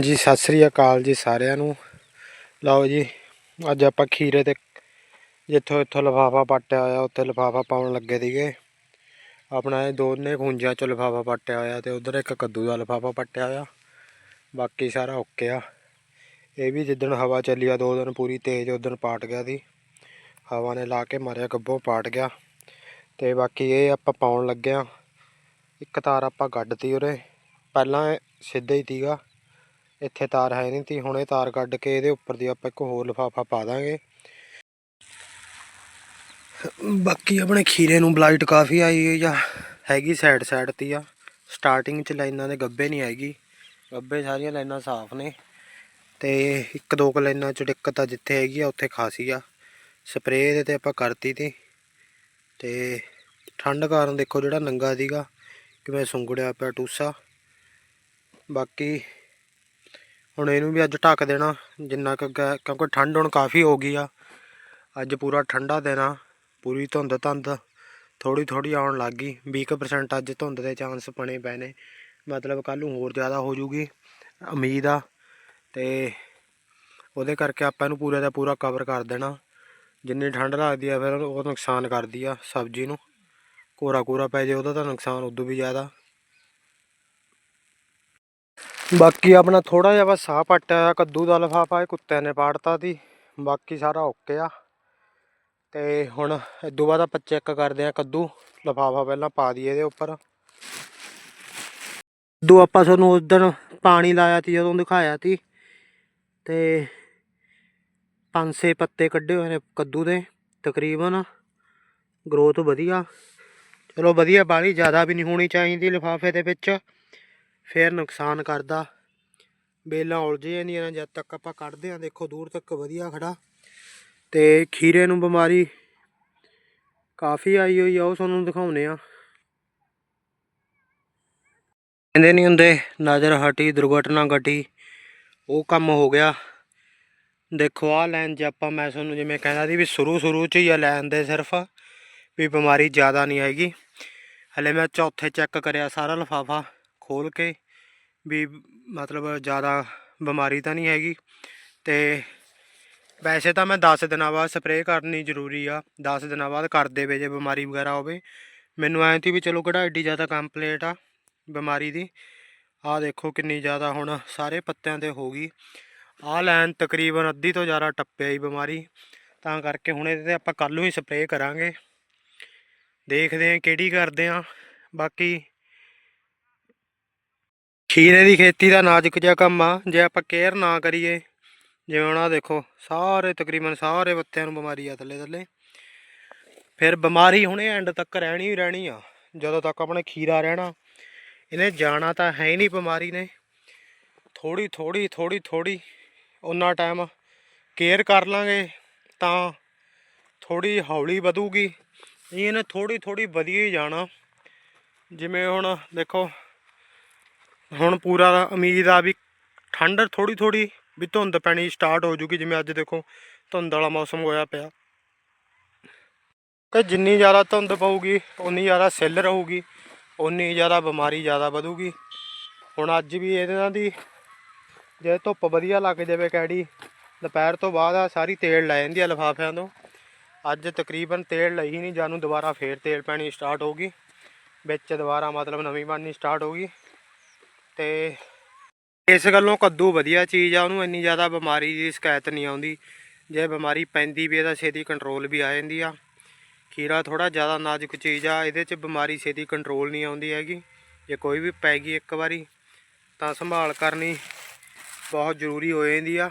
ਜੀ, ਸਤਿ ਸ੍ਰੀ ਅਕਾਲ ਜੀ ਸਾਰਿਆਂ ਨੂੰ। ਲਓ ਜੀ, ਅੱਜ ਆਪਾਂ ਖੀਰੇ ਤੇ ਜਿੱਥੋਂ ਇੱਥੋਂ ਲਫਾਫਾ ਪੱਟਿਆ ਹੋਇਆ, ਉੱਥੇ ਲਫਾਫਾ ਪਾਉਣ ਲੱਗੇ ਸੀਗੇ। ਆਪਣਾ ਇਹ ਦੋਨੇ ਖੁੰਝਾਂ ਚੋਂ ਲਫਾਫਾ ਪੱਟਿਆ ਹੋਇਆ ਤੇ ਉਧਰ ਇੱਕ ਕੱਦੂ ਦਾ ਲਫਾਫਾ ਪੱਟਿਆ ਹੋਇਆ। ਬਾਕੀ ਸਾਰਾ ਓਕੇ ਆ ਇਹ ਵੀ ਜਿੱਦਣ ਹਵਾ ਚੱਲੀ ਆ, ਦੋ ਦਿਨ ਪੂਰੀ ਤੇਜ਼ ਉਦਣ ਪਾਟ ਗਿਆ ਸੀ। ਹਵਾ ਨੇ ਲਾ ਕੇ ਮਾਰਿਆ ਗੱਬੋਂ ਪਾਟ ਗਿਆ। ਤੇ ਬਾਕੀ ਇਹ ਆਪਾਂ ਪਾਉਣ ਲੱਗੇ ਆ। ਇੱਕ ਤਾਰ ਆਪਾਂ ਕੱਢਤੀ ਉਰੇ। ਪਹਿਲਾਂ ਇਹ ਸਿੱਧਾ ਹੀ ਸੀਗਾ। ਇੱਥੇ ਤਾਰ ਹੈ ਨਹੀਂ ਤੀ, ਹੁਣ ਇਹ ਤਾਰ ਕੱਢ ਕੇ ਇਹਦੇ ਉੱਪਰ ਦੀ ਆਪਾਂ ਇੱਕ ਹੋਰ ਲਿਫਾਫਾ ਪਾ ਦਾਂਗੇ। ਬਾਕੀ ਆਪਣੇ ਖੀਰੇ ਨੂੰ ਬਲਾਈਟ ਕਾਫੀ ਆਈ ਹੋਈ ਆ, ਹੈਗੀ ਸਾਈਡ ਸਾਈਡ ਤੀ ਆ। ਸਟਾਰਟਿੰਗ ਚ ਲਾਈਨਾਂ ਦੇ ਗੱਬੇ ਨਹੀਂ ਹੈਗੀ, ਗੱਬੇ ਸਾਰੀਆਂ ਲਾਈਨਾਂ ਸਾਫ਼ ਨੇ। ਤੇ ਇੱਕ ਦੋ ਕੁ ਲਾਈਨਾਂ ਚ ਦਿੱਕਤ ਆ ਜਿੱਥੇ ਹੈਗੀ ਆ, ਉੱਥੇ ਖਾਸੀ ਆ। ਸਪਰੇਅ ਇਹਦੇ ਤੇ ਆਪਾਂ ਕਰਤੀ ਤੀ। ਤੇ ਠੰਡ ਕਾਰਨ ਦੇਖੋ ਜਿਹੜਾ ਨੰਗਾ ਸੀਗਾ, ਕਿਵੇਂ ਸੁੰਗੜਿਆ ਪਿਆ ਟੂਸਾ। ਬਾਕੀ ਹੁਣ ਇਹਨੂੰ ਵੀ ਅੱਜ ਢੱਕ ਦੇਣਾ, ਜਿੰਨਾ ਕੁ ਗਾ- ਕਿਉਂਕਿ ਠੰਡ ਹੁਣ ਕਾਫੀ ਹੋ ਗਈ ਆ। ਅੱਜ ਪੂਰਾ ਠੰਡਾ ਦੇਣਾ ਪੂਰੀ ਧੁੰਦ ਧੰਦ ਥੋੜੀ ਥੋੜੀ ਆਉਣ ਲੱਗ ਗਈ। 20% ਅੱਜ ਧੁੰਦ ਦੇ ਚਾਂਸ ਬਣੇ ਪਏ ਨੇ। ਮਤਲਬ ਕੱਲ ਨੂੰ ਹੋਰ ਜ਼ਿਆਦਾ ਹੋ ਜੂਗੀ, ਉਮੀਦ ਆ। ਤੇ ਉਹਦੇ ਕਰਕੇ ਆਪਾਂ ਇਹਨੂੰ ਪੂਰੇ ਦਾ ਪੂਰਾ ਕਵਰ ਕਰ ਦੇਣਾ। ਜਿੰਨੀ ਠੰਡ ਲੱਗਦੀ ਆ ਫਿਰ ਉਹ ਨੁਕਸਾਨ ਕਰਦੀ ਆ ਸਬਜ਼ੀ ਨੂੰ। ਕੋਰਾ ਕੋਰਾ ਪੈ ਜੇ, ਉਹਦਾ ਤਾਂ ਨੁਕਸਾਨ ਉਦੋਂ ਵੀ ਜ਼ਿਆਦਾ। ਬਾਕੀ ਆਪਣਾ ਥੋੜਾ ਜਿਹਾ ਬਸ ਸਾਹ ਪੱਟਿਆ ਆ ਕੱਦੂ ਦਾ ਲਫਾਫਾ ਇਹ ਕੁੱਤਿਆਂ ਨੇ ਪਾੜਤਾ ਸੀ। ਬਾਕੀ ਸਾਰਾ ਓਕੇ ਆ। ਤੇ ਹੁਣ ਇਦੋਂ ਬਾਅਦ ਆਪਾਂ ਚੈੱਕ ਕਰਦੇ ਆ ਕੱਦੂ, ਲਫਾਫਾ ਪਹਿਲਾਂ ਪਾ ਦਈਏ ਇਹਦੇ ਉੱਪਰ। ਕੱਦੂ ਆਪਾਂ ਤੁਹਾਨੂੰ ਉਸ ਦਿਨ ਪਾਣੀ ਲਾਇਆ ਸੀ, ਜਦੋਂ ਦਿਖਾਇਆ ਸੀ। ਤੇ ਪੰਜ ਛੇ ਪੱਤੇ ਕੱਢੇ ਹੋਏ ਨੇ ਕੱਦੂ ਦੇ, ਤਕਰੀਬਨ। ਗਰੋਥ ਵਧੀਆ। ਚਲੋ ਵਧੀਆ, ਬਾਲੀ ਜ਼ਿਆਦਾ ਵੀ ਨਹੀਂ ਹੋਣੀ ਚਾਹੀਦੀ ਲਿਫਾਫੇ ਦੇ ਵਿੱਚ। ਫਿਰ ਨੁਕਸਾਨ ਕਰਦਾ। ਬੇਲਾਂ ਉਲਝ ਜਾਂਦੀਆਂ ਨੇ, ਜਦ ਤੱਕ ਆਪਾਂ ਕੱਢਦੇ ਆਂ ਦੇਖੋ ਦੂਰ ਤੱਕ ਵਧੀਆ ਖੜਾ। ਤੇ ਖੀਰੇ ਨੂੰ ਬਿਮਾਰੀ ਕਾਫੀ ਆਈ ਹੋਈ ਆ, ਉਹ ਤੁਹਾਨੂੰ ਦਿਖਾਉਨੇ ਆ ਕਹਿੰਦੇ ਨਹੀਂ ਹੁੰਦੇ, ਨਜ਼ਰ ਹਟੀ, ਦੁਰਘਟਨਾ ਘਟੀ, ਉਹ ਕੰਮ ਹੋ ਗਿਆ। ਦੇਖੋ ਆ ਲਾਈਨ 'ਚ ਆਪਾਂ, ਮੈਂ ਤੁਹਾਨੂੰ ਜਿਵੇਂ ਕਹਿੰਦਾ ਸੀ ਵੀ ਸ਼ੁਰੂ ਸ਼ੁਰੂ 'ਚ ਹੀ ਆ ਲਾਈਨ ਦੇ ਸਿਰਫ, ਵੀ ਬਿਮਾਰੀ ਜ਼ਿਆਦਾ ਨਹੀਂ ਹੈਗੀ। ਹਲੇ ਮੈਂ ਚੌਥੇ ਚੈੱਕ ਕਰਿਆ, ਸਾਰਾ ਲਫਾਫਾ। ਖੋਲ ਕੇ ਵੀ ਮਤਲਬ ਜ਼ਿਆਦਾ ਬਿਮਾਰੀ ਤਾਂ ਨਹੀਂ ਹੈਗੀ ਤੇ ਵੈਸੇ ਤਾਂ ਮੈਂ 10 ਦਿਨਾਂ ਬਾਅਦ ਸਪਰੇਅ ਕਰਨੀ ਜ਼ਰੂਰੀ ਆ 10 ਦਿਨਾਂ ਬਾਅਦ ਕਰ ਦੇਵੇ ਜੇ ਬਿਮਾਰੀ ਵਗੈਰਾ ਹੋਵੇ। ਮੈਨੂੰ ਐਂ ਤੀ ਵੀ ਚਲੋ ਕਿਹੜਾ ਐਡੀ ਜ਼ਿਆਦਾ ਕੰਪਲੇਂਟ ਆ ਬਿਮਾਰੀ ਦੀ। ਆਹ ਦੇਖੋ ਕਿੰਨੀ ਜ਼ਿਆਦਾ ਹੁਣ ਸਾਰੇ ਪੱਤਿਆਂ ਤੇ ਹੋ ਗਈ। ਆਹ ਲਾਈਨ ਤਕਰੀਬਨ ਅੱਧੀ ਤੋਂ ਜ਼ਿਆਦਾ ਟੱਪਿਆ ਹੀ ਬਿਮਾਰੀ। ਤਾਂ ਕਰਕੇ ਹੁਣ ਇਹਦੇ ਤੇ ਆਪਾਂ ਕੱਲ੍ਹ ਨੂੰ ਹੀ ਸਪਰੇਅ ਕਰਾਂਗੇ। ਦੇਖਦੇ ਆਂ ਕਿਹੜੀ ਕਰਦੇ ਆਂ ਬਾਕੀ ਖੀਰੇ ਦੀ ਖੇਤੀ ਦਾ ਨਾਜ਼ੁਕ ਜਿਹਾ ਕੰਮ ਆ, ਜੇ ਆਪਾਂ ਕੇਅਰ ਨਾ ਕਰੀਏ। ਜਿਵੇਂ ਹੁਣ ਆਹ ਦੇਖੋ, ਸਾਰੇ ਤਕਰੀਬਨ ਸਾਰੇ ਪੱਤਿਆਂ ਨੂੰ ਬਿਮਾਰੀ ਆ ਥੱਲੇ ਥੱਲੇ। ਫਿਰ ਬਿਮਾਰੀ ਹੁਣੇ ਐਂਡ ਤੱਕ ਰਹਿਣੀ ਹੀ ਰਹਿਣੀ ਆ। ਜਦੋਂ ਤੱਕ ਆਪਣੇ ਖੀਰਾ ਰਹਿਣਾ, ਇਹਨੇ ਜਾਣਾ ਤਾਂ ਹੈ ਹੀ ਨਹੀਂ ਬਿਮਾਰੀ ਨੇ। ਥੋੜੀ ਥੋੜੀ ਥੋੜੀ ਥੋੜੀ ਉਹਨਾਂ ਟਾਈਮ ਕੇਅਰ ਕਰ ਲਾਂਗੇ ਤਾਂ ਥੋੜੀ ਹੌਲੀ ਵਧੂਗੀ। ਇਹਨੇ ਥੋੜੀ ਥੋੜੀ ਵਧੀਆ ਹੀ ਜਾਣਾ। ਜਿਵੇਂ ਹੁਣ ਦੇਖੋ ਹੁਣ ਪੂਰਾ ਉਮੀਦ ਆ ਵੀ ਠੰਡ ਥੋੜੀ ਥੋੜੀ ਵੀ ਧੁੰਦ ਪੈਣੀ ਸਟਾਰਟ ਹੋ ਜੂਗੀ, ਜਿਵੇਂ ਅੱਜ ਦੇਖੋ ਧੁੰਦ ਵਾਲਾ ਮੌਸਮ ਹੋਇਆ ਪਿਆ। ਕਿ ਜਿੰਨੀ ਜ਼ਿਆਦਾ ਧੁੰਦ ਪਊਗੀ ਉਨੀ ਜ਼ਿਆਦਾ ਸਿੱਲ ਰਹੂਗੀ ਉਨੀ ਜ਼ਿਆਦਾ ਬਿਮਾਰੀ ਜ਼ਿਆਦਾ ਵਧੂਗੀ। ਹੁਣ ਅੱਜ ਵੀ ਇਹਨਾਂ ਦੀ ਜੇ ਧੁੱਪ ਵਧੀਆ ਲੱਗ ਜਾਵੇ ਕੈੜੀ ਦੁਪਹਿਰ ਤੋਂ ਬਾਅਦ ਆ ਸਾਰੀ ਤੇਲ ਲੈ ਜਾਂਦੀ ਆ ਲਿਫਾਫਿਆਂ ਤੋਂ। ਅੱਜ ਤਕਰੀਬਨ ਤੇਲ ਲਈ ਨਹੀਂ, ਜਾਨੂੰ ਦੁਬਾਰਾ ਫੇਰ ਤੇਲ ਪੈਣੀ ਸਟਾਰਟ ਹੋਊਗੀ। ਵਿੱਚ ਦੁਬਾਰਾ ਮਤਲਬ ਨਵੀਂ ਬਣਨੀ ਸਟਾਰਟ ਹੋਊਗੀ। ਤੇ ਇਸ ਗੱਲੋਂ ਕੱਦੂ ਵਧੀਆ ਚੀਜ਼ ਆ, ਉਹਨੂੰ ਇੰਨੀ ਜ਼ਿਆਦਾ ਬਿਮਾਰੀ ਦੀ ਸ਼ਿਕਾਇਤ ਨਹੀਂ ਆਉਂਦੀ। ਜੇ ਬਿਮਾਰੀ ਪੈਂਦੀ ਵੀ ਇਹਦਾ ਛੇਤੀ ਕੰਟਰੋਲ ਵੀ ਆ ਜਾਂਦੀ ਆ। ਖੀਰਾ ਥੋੜਾ ਜ਼ਿਆਦਾ ਨਾਜ਼ੁਕ ਚੀਜ਼ ਆ, ਇਹਦੇ 'ਚ ਬਿਮਾਰੀ ਛੇਤੀ ਕੰਟਰੋਲ ਨਹੀਂ ਆਉਂਦੀ ਹੈਗੀ। ਜੇ ਕੋਈ ਵੀ ਪੈ ਗਈ ਇੱਕ ਵਾਰੀ, ਤਾਂ ਸੰਭਾਲ ਕਰਨੀ ਬਹੁਤ ਜ਼ਰੂਰੀ ਹੋ ਜਾਂਦੀ ਆ।